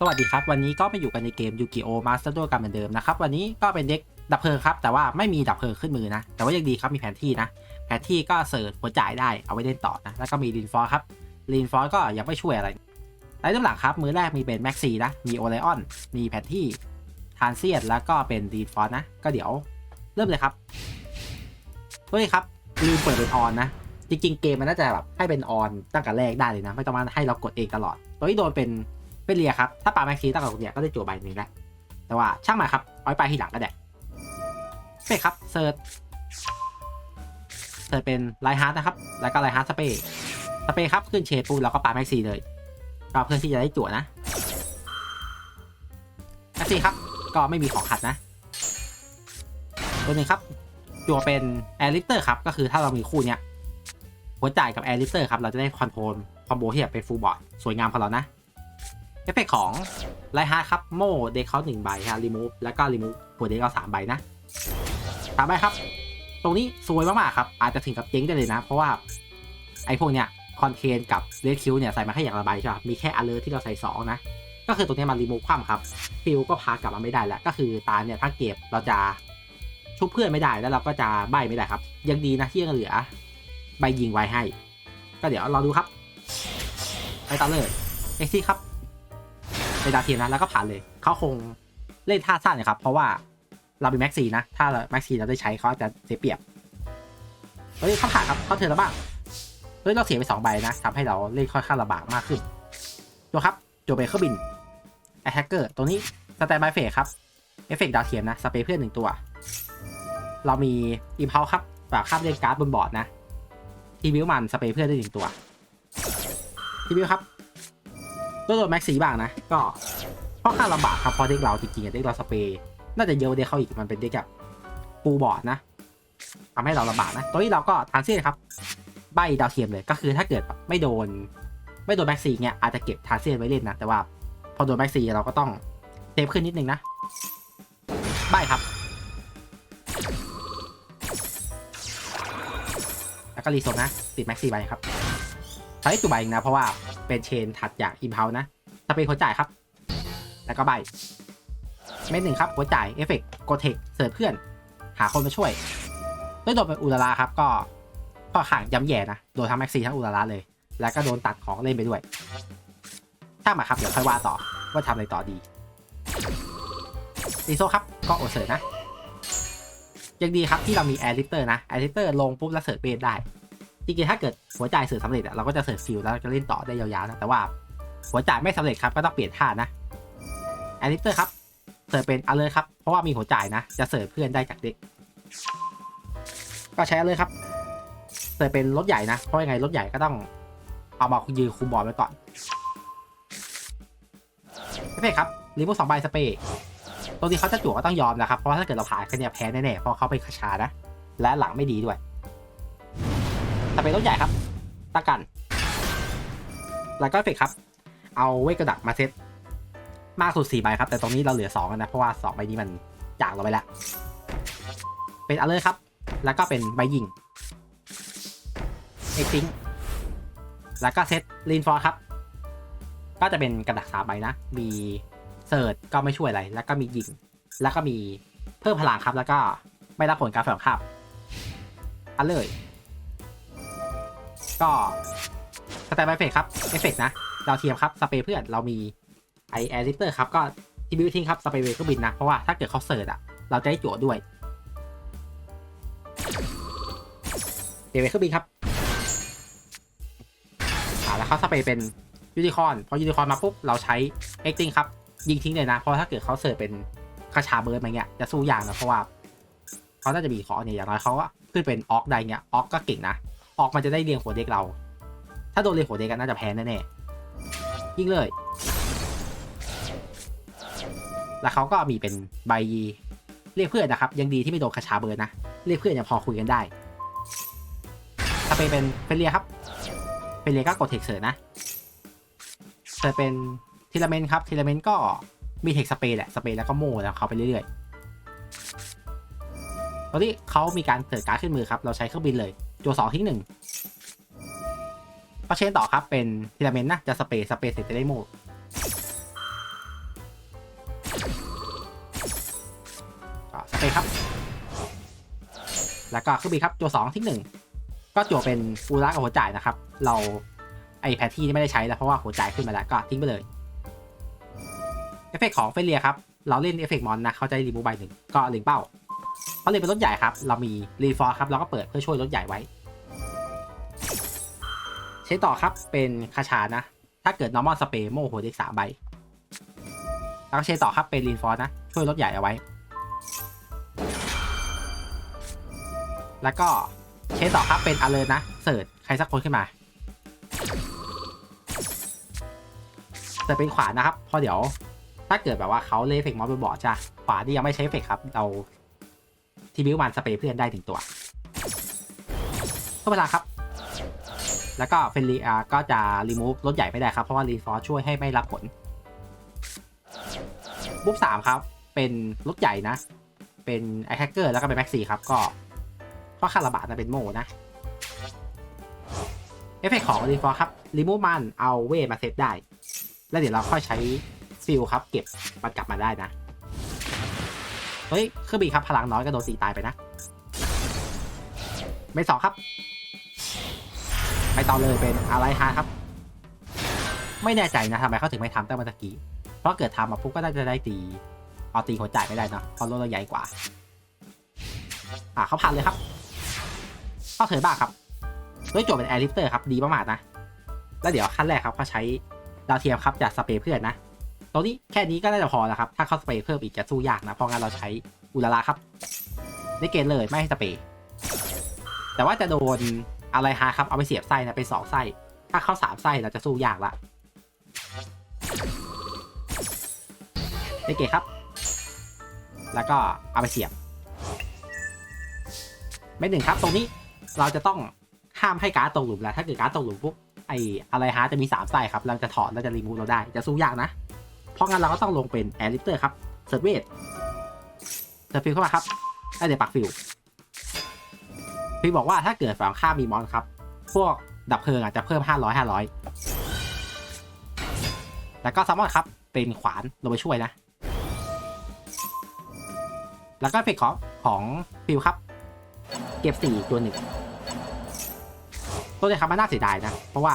สวัสดีครับ วันนี้ก็มาอยู่กันในเกมยูกิโอมาสเตอร์ดกันเหมือนเดิมนะครับ วันนี้ก็เป็นเด็กดับเพลิงครับ แต่ว่าไม่มีดับเพลิงขึ้นมือนะ แต่ว่ายังดีครับมีแผนที่นะ แผนที่ก็เสิร์ชหัวจ่ายได้เอาไว้เล่นต่อนะ แล้วก็มีลินฟอร์ครับลินฟอร์ก็ยังไม่ช่วยอะไรไล่เริ่มหลังครับมือแรกมีเป็นแม็กซี่นะมีโอไลออนมีแผนที่ทานเซียนแล้วก็เป็นลินฟอร์นะ ก็เดี๋ยวเริ่มเลยครับเฮ้ยครับลืมเปิดเป็นออนนะจริงๆเกมมันน่าจะแบบให้เป็นออนตั้งแต่แรกได้เลยนะ ไม่ต้องมาให้เรากดเองตลอด ตัวที่โดนเป็น เป็นเรียครับ ถ้าปาแม็กซีตั้งแต่กดเนี่ยก็ได้จั่วใบหนึ่งแล้วแต่ว่าช่างมันครับเอาไว้ไปทีหลังก็ได้เป้ครับเซิร์ชเซิร์ชเป็นไลฮาร์ดนะครับ แล้วก็ไลฮาร์ดสเปย์สเปย์ครับขึ้นเชฟปูแล้วก็ปาแม็กซีเลยก็เพื่อที่จะได้จั่วนะแม็กซีครับก็ไม่มีของขัดนะ ตัวหนึ่งครับจั่วเป็นแอร์ลิฟเตอร์ครับก็คือถ้าเรามีคู่เนี้ยหัวจ่ายกับแอร์ลิฟเตอร์ครับเราจะได้คอนโทรลคอมโบที่แบบเป็นฟูลบอร์ดสวยงามของเรานะ เอฟเฟกของไลฮาร์ครับโม่เด็กเขาหนึ่งใบฮะรีมูฟแล้วก็รีมูฟหัวเด็กเราสามใบนะสามใบครับ ตรงนี้สวยมากๆครับ อาจจะถึงกับเจ๊งได้เลยนะ เพราะว่าไอ้พวกเนี้ยคอนเทนกับเรดคิวเนี่ยใส่มาแค่อย่างละใบใช่ป่ะมีแค่อเลอร์ที่เราใส่สองนะ ก็คือตรงนี้มันรีมูฟคว่ำครับฟิลก็พากลับมาไม่ได้แล้วก็คือตาเนี่ยถ้าเก็บเราจะชุบเพื่อนไม่ได้แล้วเราก็จะใบไม่ได้ครับ ยังดีนะที่ยังเหลือใบยิงไว้ให้ ก็เดี๋ยวรอดูครับไปต่อเลยเอ็กซี่ครับ ไปดาเทียมนะแล้วก็ผ่านเลยเขาคงเล่นท่าสั้นนะครับ เพราะว่าเราเป็นแม็กซีนะ ถ้าแม็กซีเราได้ใช้เขาจะเสียเปรียบเฮ้ยเขาผ่านครับเขาเทิร์นแล้วบ้างเฮ้ยเราเสียไปสองใบนะทำให้เราเล่นค่อนข้างลำบากมากขึ้นตัวครับโจเบเคอร์บินแอทแทกเกอร์ตัวนี้สแตนบายเฟสครับเอฟเฟกต์ดาวเทียมนะสเปรย์เพื่อนหนึ่งตัว เรามีอิมเพลครับฝากข้ามเล่นการ์ดบนบอร์ดนะทีวิวมันสเปรย์เพื่อนได้หนึ่งตัวทีวิวครับ ตัวโดนแม็กซี่บ้างนะ ก็ค่อนข้างลำบากครับเพราะเด็กเราจริงๆเด็กเราสเปย์น่าจะเยอะเด็กเขาอีกมันเป็นเด็กแบบปูบอร์ดนะทำให้เราลำบากนะ ตัวนี้เราก็ทานเซียนครับ ใบดาวเทียมเลยก็คือถ้าเกิดไม่โดน ไม่โดนแม็กซี่เนี่ยอาจจะเก็บทานเซียนไว้เล่นนะ แต่ว่าพอโดนแม็กซี่เราก็ต้องเซฟขึ้นนิดนึงนะ ใบครับ แล้วก็รีโซนนะ ติดแม็กซี่ใบครับ ใช้ตัวใบเองนะเพราะว่า เป็นเชนถัดจากอิมเพลนะถ้าเป็นหัวจ่ายครับ แล้วก็ใบเม็ดหนึ่งครับหัวจ่ายเอฟเฟกต์โกเทคเสิร์ฟเพื่อน หาคนมาช่วยด้วยโดนเป็นอุลาราครับก็ก็ข่างย้ำแย่นะ โดนทั้งแม็กซี่ทั้งอุลาราเลย แล้วก็โดนตัดของเล่นไปด้วยถ้ามาครับเดี๋ยวค่อยว่าต่อว่าทำอะไรต่อดีรีโซครับก็โอเสิร์นะยังดีครับที่เรามีแอร์ลิฟเตอร์นะแอร์ลิฟเตอร์ลงปุ๊บแล้วเสิร์ฟเบสได้ จริงๆถ้าเกิดหัวจ่ายเสิร์ฟสำเร็จอะเราก็จะเสิร์ฟฟิลแล้วก็เล่นต่อได้ยาวๆนะแต่ว่าหัวจ่ายไม่สำเร็จครับก็ต้องเปลี่ยนท่านะแอลิเตอร์ครับเสิร์ฟเป็นอเลยครับเพราะว่ามีหัวจ่ายนะ จะเสิร์ฟเพื่อนได้จากเด็ก ก็ใช้เลยครับเสิร์ฟเป็นรถใหญ่นะเพราะยังไงรถใหญ่ก็ต้องเอามายืนคุมบอลไว้ก่อนไม่เป็นครับรีโมทสองใบสเปรย์ตัวที่เขาจะจั่วก็ต้องยอมนะครับ เพราะว่าถ้าเกิดเราผ่านแค่เนี้ยแพ้แน่ๆเพราะเขาเป็นคาชานะ และหลังไม่ดีด้วย แต่เป็นรถใหญ่ครับตะกัน แล้วก็เฟกครับ เอาเวทกระดักมาเซตมากสุด4ใบครับ แต่ตรงนี้เราเหลือ2กันนะ เพราะว่า 2 ใบนี้มันจากเราไปแล้ว เป็นอเลอร์ครับ แล้วก็เป็นใบยิงเอ็กซิงแล้วก็เซตลีนฟอร์ครับ ก็จะเป็นกระดักสามใบนะ มีเซิร์ชก็ไม่ช่วยอะไร แล้วก็มียิง แล้วก็มีเพิ่มพลังครับ แล้วก็ไม่รับผลการฝังครับอันเลย ก็สแตนบายเฟกครับเอฟเฟกนะดาวเทียมครับสเปรย์เพื่อนเรามีไอแอร์ลิฟเตอร์ครับก็ทีบิวทิ้งครับสเปรย์เครื่องบินนะ เพราะว่าถ้าเกิดเขาเสิร์ชอะ เราจะได้จั่วด้วยเดเวเครื่องบินครับอ่าแล้วเขาสเปรย์เป็นยูนิคอนพอยูนิคอนมาปุ๊บเราใช้เอ็กติ้งครับยิงทิ้งเลยนะ เพราะถ้าเกิดเขาเสิร์ชเป็นคาชาเบิร์ดมาเงี้ยจะสู้ยากนะเพราะว่าเขาน่าจะมีขอเนี่ยอย่างน้อยเขาก็ขึ้นเป็นออกได้เงี้ยออกก็เก่งนะ ออกมันจะได้เรียงหัวเด็กเรา ถ้าโดนเรียงหัวเด็กกันน่าจะแพ้แน่ๆยิงเลย แล้วเขาก็มีเป็นใบเรียกเพื่อนนะครับ ยังดีที่ไม่โดนคาชาเบิร์นนะ เรียกเพื่อนยังพอคุยกันได้ ถ้าเป็นเป็นเฟเลียครับเฟเลียก็กดเทคเสร์นะแต่เป็นทีละเมนครับทีละเมนก็มีเทคสเปรย์แหละสเปรย์แล้วก็โม่แล้วเขาไปเรื่อยๆตอนนี้เขามีการเสิร์ชการขึ้นมือครับ เราใช้เครื่องบินเลย จัสองที่หนึ่งประเชนต่อครับ เป็นทีละเมนนะ จะสเปซสเปซเสร็จจะได้โมดสเปซครับ แล้วก็ขึ้นบีครับโจสองที่หนึ่งก็โจเป็นฟูรักกับหัวจ่ายนะครับ เราไอแพทที่ไม่ได้ใช้แล้วเพราะว่าหัวจ่ายขึ้นมาแล้วก็ทิ้งไปเลยเอฟเฟกของเฟเลียครับ เราเล่นเอฟเฟกมอนนะเขาจะรีบูใบหนึ่งก็เล็งเป้า เขาเล็งเป็นรถใหญ่ครับ เรามีรีฟอร์ครับ เราก็เปิดเพื่อช่วยรถใหญ่ไว้ ใช้ต่อครับเป็นคาชานะ ถ้าเกิด normal spray โม่หัวเด็กสามใบ แล้วก็ใช้ต่อครับเป็นรีฟอร์นะ ช่วยรถใหญ่เอาไว้ แล้วก็ใช้ต่อครับเป็นอเลนนะ เสิร์ชใครสักคนขึ้นมาจะเป็นขวานนะครับ เพราะเดี๋ยว ถ้าเกิดแบบว่าเขาเล่เฟกมอสบนบอร์ดจ้ะขวาที่ยังไม่ใช้เฟกครับ เรา ทีบิวมันสเปรย์เพื่อนได้ถึงตัวก็เวลาครับ แล้วก็เฟนรีอาก็จะรีมูฟรถใหญ่ไม่ได้ครับ เพราะว่ารีฟอร์ช่วยให้ไม่รับผลบุ๊บสามครับ เป็นรถใหญ่นะ เป็นไอแฮกเกอร์แล้วก็เป็นแม็กซี่ครับ ก็ข้อค่าระบาดนะเป็นโมนะ เอฟเฟกของรีฟอร์ครับรีมูฟมันเอาเวทมาเซตได้ แล้วเดี๋ยวเราค่อยใช้ฟิลครับ เก็บมันกลับมาได้นะ ฮ้ยเครื่องบินครับพลังน้อยก็โดนตีตายไปนะไม่สองครับ ไปต่อเลยเป็นอะไรฮะครับ ไม่แน่ใจนะทำไมเขาถึงไม่ทำตั้งแต่เมื่อกี้เพราะเกิดทำมาปุ๊บก็น่าจะได้ตีเอาตีหัวจ่ายไม่ได้เนะเพราะรถเราใหญ่กว่า อ่าเขาผ่านเลยครับเข้าเถิดบ้างครับด้วยโจทย์เป็นแอร์ลิฟเตอร์ครับดีมากๆนะ แล้วเดี๋ยวขั้นแรกครับเขาใช้ดาวเทียมครับจากสเปรย์เพื่อนนะ ตรงนี้แค่นี้ก็น่าจะพอแล้วครับ ถ้าเข้าสเปรย์เพิ่มอีกจะสู้ยากนะ เพราะงั้นเราใช้อุลาลาครับในเกณฑ์เลยไม่ให้สเปรย์แต่ว่าจะโดนอะไรฮะครับเอาไปเสียบไส้นะเป็นสองไส้ ถ้าเข้าสามไส้เราจะสู้ยากละในเกณฑ์ครับ แล้วก็เอาไปเสียบ ไม่หนึ่งครับ ตรงนี้เราจะต้องห้ามให้การ์ดตกหลุมแล้วถ้าเกิดการ์ดตกหลุมปุ๊บไอ้อะไรฮะจะมีสามไส้ครับเราจะถอดเราจะรีมูฟเราได้จะสู้ยากนะ เพราะงั้นเราก็ต้องลงเป็นแอร์ลิฟเตอร์ครับเซิร์ฟเวทเซิร์ฟฟิลเข้ามาครับได้เดี๋ยวปักฟิลพี่บอกว่าถ้าเกิดฝั่งข้ามีมอนครับ พวกดับเพลิงอาจจะเพิ่ม 500 500 แล้วก็ซัมมอนครับเป็นขวานลงไปช่วยนะ แล้วก็เฟกของของฟิลครับ เก็บสี่ตัวหนึ่งตัวนี้ครับมันน่าเสียดายนะ เพราะว่า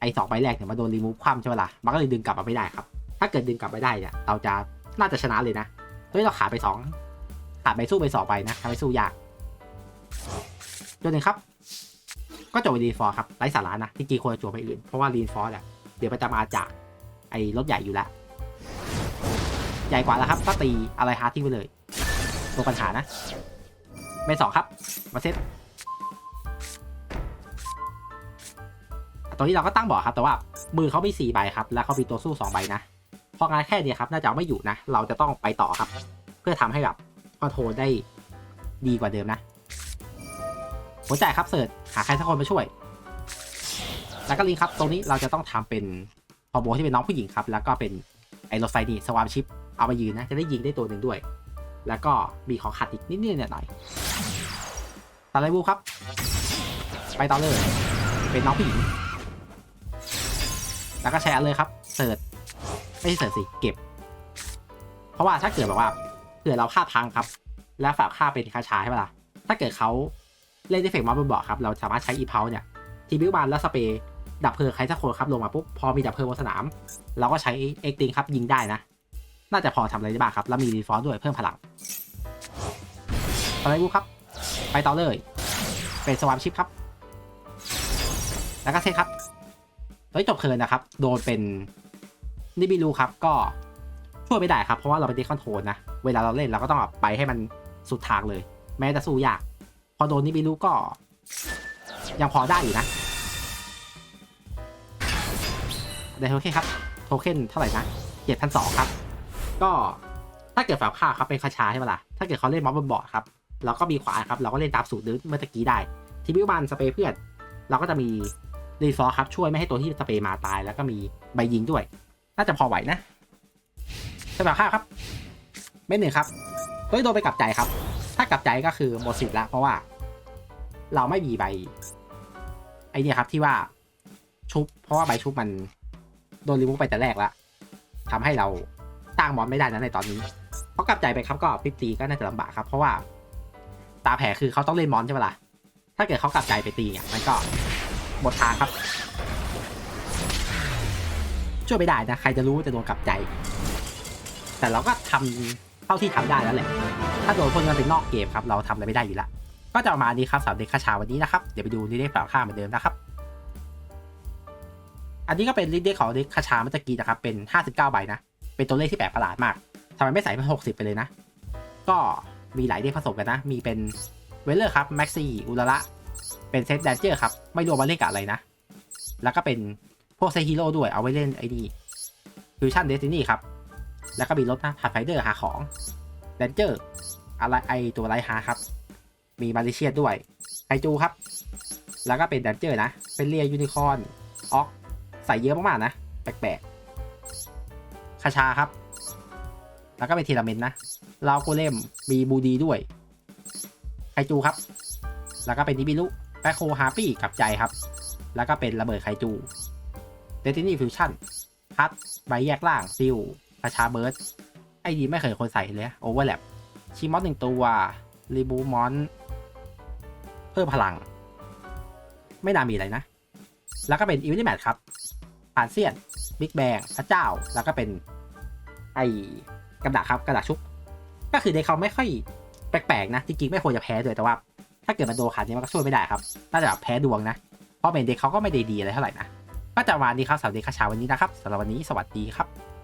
ไอ้สองใบแรกเนี่ยมาโดนรีมูฟคว่ำใช่ไหมล่ะมันก็เลยดึงกลับมาไม่ได้ครับ ถ้าเกิดดึงกลับไม่ได้เนี่ยเราจะน่าจะชนะเลยนะตัวนี้เราขาดไปสองขาดไปสู้ไปสองใบนะทำให้สู้ยากตัวหนึ่งครับ ก็จบไปรีฟอร์ครับไร้สาระนะที่จริงควรจะจบไปอื่นเพราะว่ารีฟอร์เนี่ยเดี๋ยวมันจะมาจากไอ้รถใหญ่อยู่แล้วใหญ่กว่าแล้วครับก็ตีอะไรฮาร์ทิ้งไปเลยตัวปัญหานะไม่สองครับ มาเซตตัวนี้เราก็ตั้งบอกครับ แต่ว่ามือเขามีสี่ใบครับ แล้วเขามีตัวสู้สองใบนะ พราะงานแค่นี้ครับน่าจะไม่อยู่นะ เราจะต้องไปต่อครับ เพื่อทำให้แบบคอนโทรลได้ดีกว่าเดิมนะหัวใจครับเสิร์ชหาใครสักคนมาช่วย แล้วก็ลิงครับ ตรงนี้เราจะต้องทำเป็นคอมโบที่เป็นน้องผู้หญิงครับ แล้วก็เป็นไอรถไฟนี่สวามชิปเอาไปยืนนะ จะได้ยิงได้ตัวหนึ่งด้วย แล้วก็มีของขัดอีกนิดๆหน่อยๆตาไลบูครับ ไปต่อเลย เป็นน้องผู้หญิง แล้วก็แชร์เลยครับ เสิร์ช ไม่ใช่เสิร์ชสิเก็บ เพราะว่าถ้าเกิดแบบว่าเผื่อเราฆ่าพังครับ แล้วฝากฆ่าเป็นคาชาใช่ไหมล่ะถ้าเกิดเขาเล่นเอฟเฟกต์มาบนเบาะครับเราสามารถใช้อีเพาเนี่ยทีบิวบานแล้วสเปรย์ดับเพลิงใครสักคนครับลงมาปุ๊บพอมีดับเพลิงบนสนาม เราก็ใช้เอ็กติงครับยิงได้นะ น่าจะพอทำอะไรได้บ้างครับ แล้วมีรีฟอร์ด้วยเพิ่มพลังอะไรบูครับ ไปต่อเลย เป็นสวามชิปครับ แล้วก็เซครับเฮ้ยจบเทินนะครับ โดนเป็น นิบิลูครับก็ช่วยไม่ได้ครับ เพราะว่าเราเป็นเด็กคอนโทรลนะ เวลาเราเล่นเราก็ต้องแบบไปให้มันสุดทางเลย แม้จะสู้ยาก พอโดนนิบิลูก็ยังพอได้อยู่นะได้โอเคครับ โทเค็นเท่าไหร่นะเจ็ดพันสองครับ ก็ถ้าเกิดฝาค่าครับเป็นคาชาใช่ไหมล่ะ ถ้าเกิดเขาเล่นม็อบบนบอร์ดครับ เราก็มีขวาครับ เราก็เล่นตามสูตรเมื่อตะกี้ได้ ทีบิวบันสเปรย์เพื่อน เราก็จะมีรีฟอร์ครับช่วยไม่ให้ตัวที่สเปรย์มาตาย แล้วก็มีใบยิงด้วย น่าจะพอไหวนะสำหรับค่าครับ ไม่หนึ่งครับเฮ้ยโดนไปกลับใจครับ ถ้ากลับใจก็คือหมดสิทธิ์ละเพราะว่า เราไม่มีใบ ไอเนี่ยครับที่ว่าชุบ เพราะว่าใบชุบมันโดนรีมูฟไปแต่แรกแล้วทำให้เราตั้งมอนไม่ได้นะในตอนนี้เพราะกลับใจไปครับก็พิตีก็น่าจะลำบากครับ เพราะว่าตาแผลคือเขาต้องเล่นมอนใช่ไหมล่ะถ้าเกิดเขากลับใจไปตีเนี่ยมันก็หมดทางครับ ช่วยไม่ได้นะ ใครจะรู้จะโดนกลับใจ แต่เราก็ทำเท่าที่ทำได้แล้วแหละ ถ้าโดนพวกนี้มันเป็นนอกเกมครับ เราทำอะไรไม่ได้อยู่แล้วก็จะประมาณนี้ครับสำหรับเด็กคาชาวันนี้นะครับ เดี๋ยวไปดูลิเด็กฝั่งข้าเหมือนเดิมนะครับ อันนี้ก็เป็นลิเด็กของเด็กคาชาเมื่อตะกี้นะครับ เป็น 59 ใบนะ เป็นตัวเลขที่แปลกประหลาดมากทำไมไม่ใส่เป็น 60 ไปเลยนะ ก็มีหลายเด็กผสมกันนะ มีเป็นเวลเลอร์ครับ แม็กซี่ อุลระ เป็นเซตแดนเจอร์ครับ ไม่รวมมาเล่นกับอะไรนะ แล้วก็เป็น พวกเซฮีโร่ด้วยเอาไว้เล่นไอ้นี่ฟิวชั่นเดสตินีครับ แล้วก็มีรถนะพาไฟเดอร์หาของแดนเจอร์อะไรไอตัวไรฮาครับ มีมาเลเซียด้วยไคจูครับ แล้วก็เป็นแดนเจอร์นะ เป็นเรียยูนิคอนออกใส่เยอะมากๆนะ แปลกๆคาชาครับ แล้วก็เป็นทีละเมนนะลาวโกเลมมีบูดีด้วยไคจูครับ แล้วก็เป็นนิบิลุแบคโคฮาปี้กับใจครับ แล้วก็เป็นระเบิดไคจู ดตินี่ฟิวชั่นคัตใบแยกล่างซิลประชาเบิร์ดไอดีไม่เคยคนใส่เลยโอเวอร์แลปชีมอนหนึ่งตัวรีบูมอนเพิ่มพลัง ไม่น่ามีอะไรนะ แล้วก็เป็นอีวินิแมทครับผ่านเซียนบิ๊กแบงพระเจ้าแล้วก็เป็นไอกระดาษครับกระดาษชุบก็คือเด็กเขาไม่ค่อยแปลกๆนะจริงๆไม่ควรจะแพ้ด้วยแต่ว่า ถ้าเกิดมาโดนขาดนี้มันก็ช่วยไม่ได้ครับน่าจะแบบแพ้ดวงนะเพราะเป็นเด็กเขาก็ไม่ได้ดีอะไรเท่าไหร่นะ ก็จะมาดีครับสวัสดีค่ะเช้าวันนี้นะครับสำหรับวันนี้สวัสดีครับ